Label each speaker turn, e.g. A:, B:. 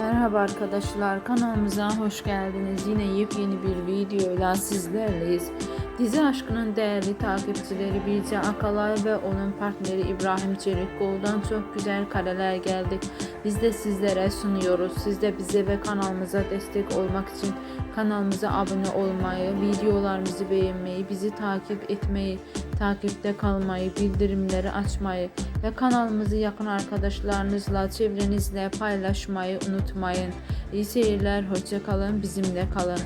A: Merhaba arkadaşlar kanalımıza hoş geldiniz. Yine yepyeni bir videoyla sizlerleyiz. Dizi aşkının değerli takipçileri Birce Akalay ve onun partneri İbrahim Çelikkol'dan çok güzel kareler geldi. Biz de sizlere sunuyoruz. Siz de bize ve kanalımıza destek olmak için kanalımıza abone olmayı, videolarımızı beğenmeyi, bizi takip etmeyi, takipte kalmayı, bildirimleri açmayı ve kanalımızı yakın arkadaşlarınızla, çevrenizle paylaşmayı unutmayın. İyi seyirler, hoşça kalın, bizimle kalın.